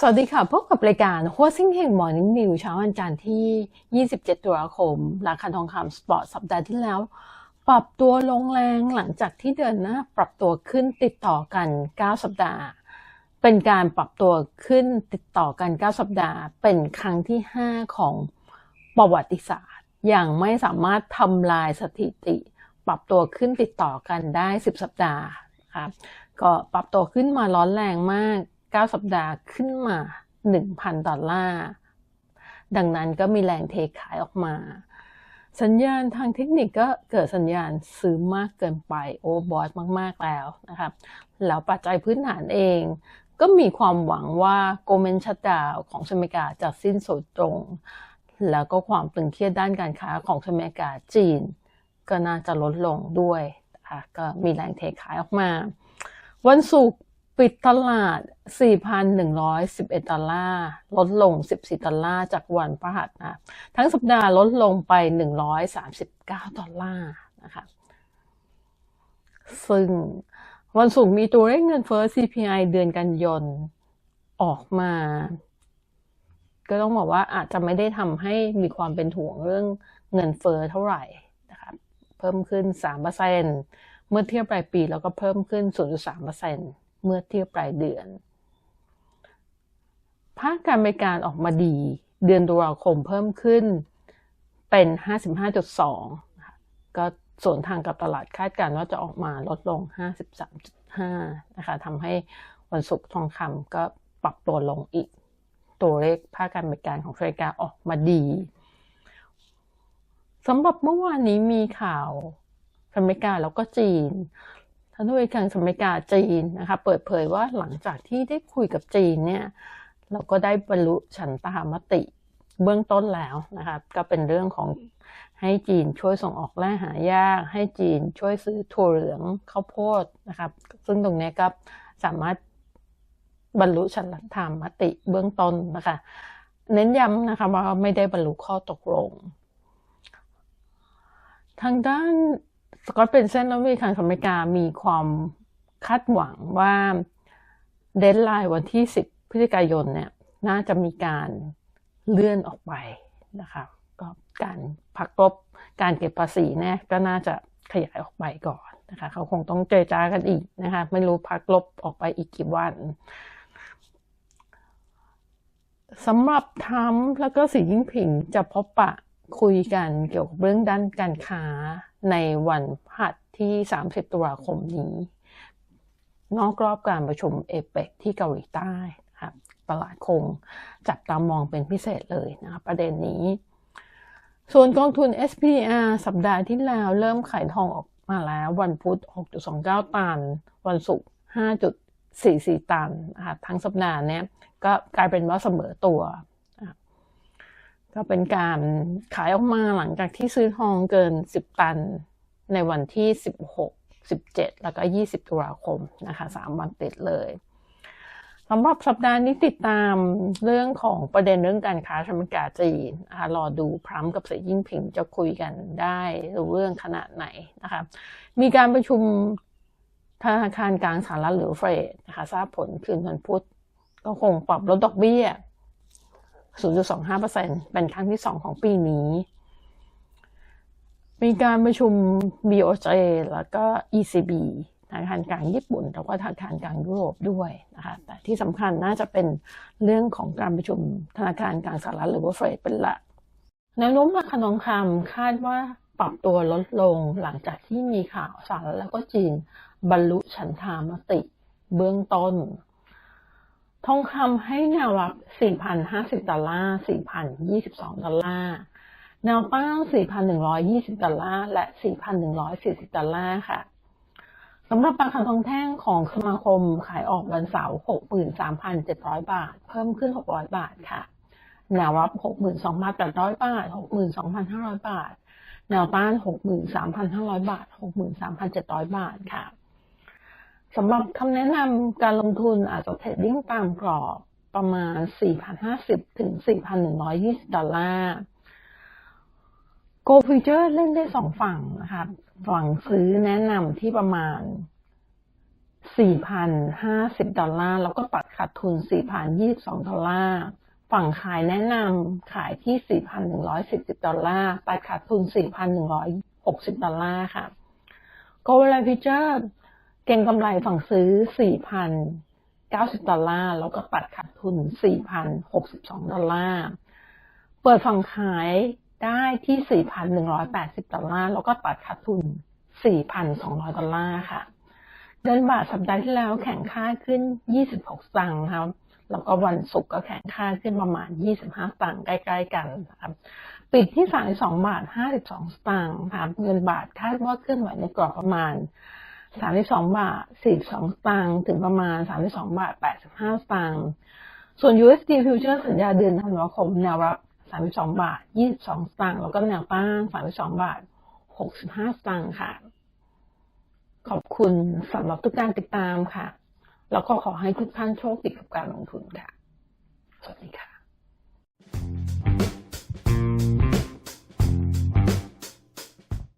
สวัสดีค่ะ พบกับรายการหัวซิ่งเฮงมอร์นิ่งนิวเช้าวันจันทร์ที่ 27 ตุลาคม ราคาทองคำสปอร์ตสัปดาห์ที่แล้ว ปรับตัวลงแรงหลังจากที่เดือนหน้าปรับตัวขึ้นติดต่อกัน 9 สัปดาห์ เป็นการปรับตัวขึ้นติดต่อกัน 9 สัปดาห์ เป็นครั้งที่ 5 ของประวัติศาสตร์ อย่างไม่สามารถทำลายสถิติ ปรับตัวขึ้นติดต่อกันได้ 10 สัปดาห์ครับก็ปรับตัวขึ้นมาร้อนแรงมาก 9 สัปดาห์ขึ้นมา 1,000 ดอลลาร์ ดังนั้นก็มีแรงเทขายออกมา สัญญาณทางเทคนิคก็เกิดสัญญาณซื้อมากเกินไปโอ้บอสมาก ๆ แล้วนะครับ แล้วปัจจัยพื้นฐานเอง ก็มีความหวังว่าโกลเมนชัดดาวของอเมริกาจะสิ้นสุดตรง แล้วก็ความตึงเครียดด้านการค้าของอเมริกาจีน ก็น่าจะลดลงด้วยก็มีแรงเทขายออกมา วันศุกร์ ปิดตลาด 4,111 ดอลลาร์ ลดลง 14 ดอลลาร์ จากวันพฤหัสนะ ทั้งสัปดาห์ลดลงไป 139 ดอลลาร์นะคะ ซึ่งวันศุกร์มีตัวเลขเงินเฟ้อ CPI เดือนกันยายนออกมา ก็ต้องบอกว่าอาจจะไม่ได้ทำให้มีความเป็นห่วงเรื่องเงินเฟ้อเท่าไหร่นะคะเพิ่มขึ้น 3%เมื่อเทียบปลายปีแล้วก็เพิ่มขึ้น 0.3%เเมื่อเทียบปลายเดือน ภาคการบริการออกมาดี เดือนตุลาคมเพิ่มขึ้นเป็น 55.2 ก็ส่วนทางกับตลาดคาดการณ์ว่าจะออกมาลดลง 53.5 นะคะทำให้วันศุกร์ทองคำก็ปรับตัวลงอีก ตัวเลขภาคการบริการของเมริกาออกมาดีสำหรับเมื่อวานนี้มีข่าวอเมริกาแล้วก็จีน ท่านทูตการอเมริกาจีนนะคะเปิดเผยว่าหลังจากที่ได้คุยกับจีนเนี่ยเราก็ได้บรรลุฉันตามติเบื้องต้นแล้วนะคะก็เป็นเรื่องของให้จีนช่วยส่งออกแร่หายาก ให้จีนช่วยซื้อถั่วเหลืองข้าวโพดนะครับซึ่งตรงนี้ก็สามารถบรรลุฉันทามติเบื้องต้นนะคะ เน้นย้ำนะคะว่าไม่ได้บรรลุข้อตกลง ทางด้าน สกอตเป็นเส้นและวิทางอเมริกามีความคาดหวังว่าเดนไลน์วันที่ 10 พฤศจิกายนเนี่ยน่าจะมีการเลื่อนออกไปนะคะก็การพักลบการเก็บภาษีเนี่ยก็น่าจะขยายออกไปก่อนนะคะเขาคงต้องเจรจากันอีกนะคะไม่รู้พักลบออกไปอีกกี่วันสำหรับทรัมแล้วก็สีจิ้นผิงจะพบปะ คุยกันเกี่ยวกับเรื่องด้านการค้าในวันพฤหัสที่ 30 ตุลาคมนี้ นอกรอบการประชุมเอเปกที่เกาหลีใต้ครับตลาดคงจับตามองเป็นพิเศษเลยนะครับประเด็นนี้ ส่วนกองทุน SPR สัปดาห์ที่แล้วเริ่มขายทองออกมาแล้ววันพุธ 6.29 ตัน วันศุกร์ 5.44 ตันนะคะทั้งสัปดาห์นี้ก็กลายเป็นว่าเสมอตัว ก็เป็นการขายออกมาหลังจากที่ซื้อทองเกิน 10 ตันในวันที่ 16 17 แล้วก็ 20 ตุลาคมนะคะ3วันติดเลยสำหรับสัปดาห์นี้ติดตามเรื่องของประเด็นเรื่องการค้าสหรัฐอเมกาจีนนะคะรอดูพร้มกับสียิ่งผิงจะคุยกันได้เรื่องขนาดไหนนะคะมีการประชุมธนาคารกลางสหรัฐหรือเฟดนะคะทราบผลคืนวันพุธก็คงปรับลดดอกเบี้ย 0.25%เป็นครั้งที่ 2 ของปีนี้ มีการประชุม BOJ แล้วก็ ECB ธนาคารกลางญี่ปุ่น แล้วก็ธนาคารกลางยุโรปด้วยนะคะแต่ที่สำคัญน่าจะเป็นเรื่องของการประชุมธนาคารกลางสหรัฐหรือว่าเฟดเป็นหลักแนวโน้มราคาทองคำคาดว่าปรับตัวลดลงหลังจากที่มีข่าวสหรัฐแล้วก็จีน บรรลุฉันทามติเบื้องต้น ทองคำให้แนวรับ 4,050 ดอลลาร์ 4,022 ดอลลาร์ แนวต้าน4,120 ดอลลาร์ และ 4,140 ดอลลาร์ค่ะสำหรับราคาทองแท่งของสมาคมขายออกวันเสาร์ 63,700 บาท เพิ่มขึ้น 600 บาทค่ะ แนวรับ 62,800 บาท 62,500 บาท แนวต้าน 63,500 บาท 63,700 บาทค่ะ สำหรับคำแนะนำการลงทุนอาจจะเทรดดิ้งตามกรอบประมาณ 4,050 ถึง 4,120 ดอลลาร์ Go Future เล่นได้สองฝั่งนะคะฝั่งซื้อแนะนำที่ประมาณ 4,050 ดอลลาร์ แล้วก็ปัดขาดทุน 4,022 ดอลลาร์ ฝั่งขายแนะนำขายที่ 4,140 ดอลลาร์ ปัดขาดทุน 4,160 ดอลลาร์ค่ะ g o l d Future เก็งกำไรฝั่งซื้อ 4,090 ดอลลาร์ แล้วก็ปัดขาดทุน 4,062 ดอลลาร์ เปิดฝั่งขายได้ที่ 4,180 ดอลลาร์ แล้วก็ปัดขาดทุน 4,200 ดอลลาร์ค่ะเงินบาทสัปดาห์ที่แล้วแข่งค่าขึ้น 26สตางค์ครับ แล้วก็วันศุกร์ก็แข่งค่าขึ้นประมาณ 25สตางค์ใกล้ ๆ กันครับ ปิดที่ 32 บาท 52 สตางค์ครับ เงินบาทคาดว่าเคลื่อนไหวในกรอบประมาณ 32บสองบาท42สตางค์ถึงประมาณ32บสองบาท85สตางค์ส่วน USD futures สัญญาเดือนธันวาคมแนวรับ32บสองบาท22สตางค์แล้วก็แนวต้าน32บสองบาท65สตางค์ค่ะ ขอบคุณสำหรับทุกการติดตามค่ะ แล้วก็ขอให้ทุกท่านโชคดีกับการลงทุนค่ะ สวัสดีค่ะ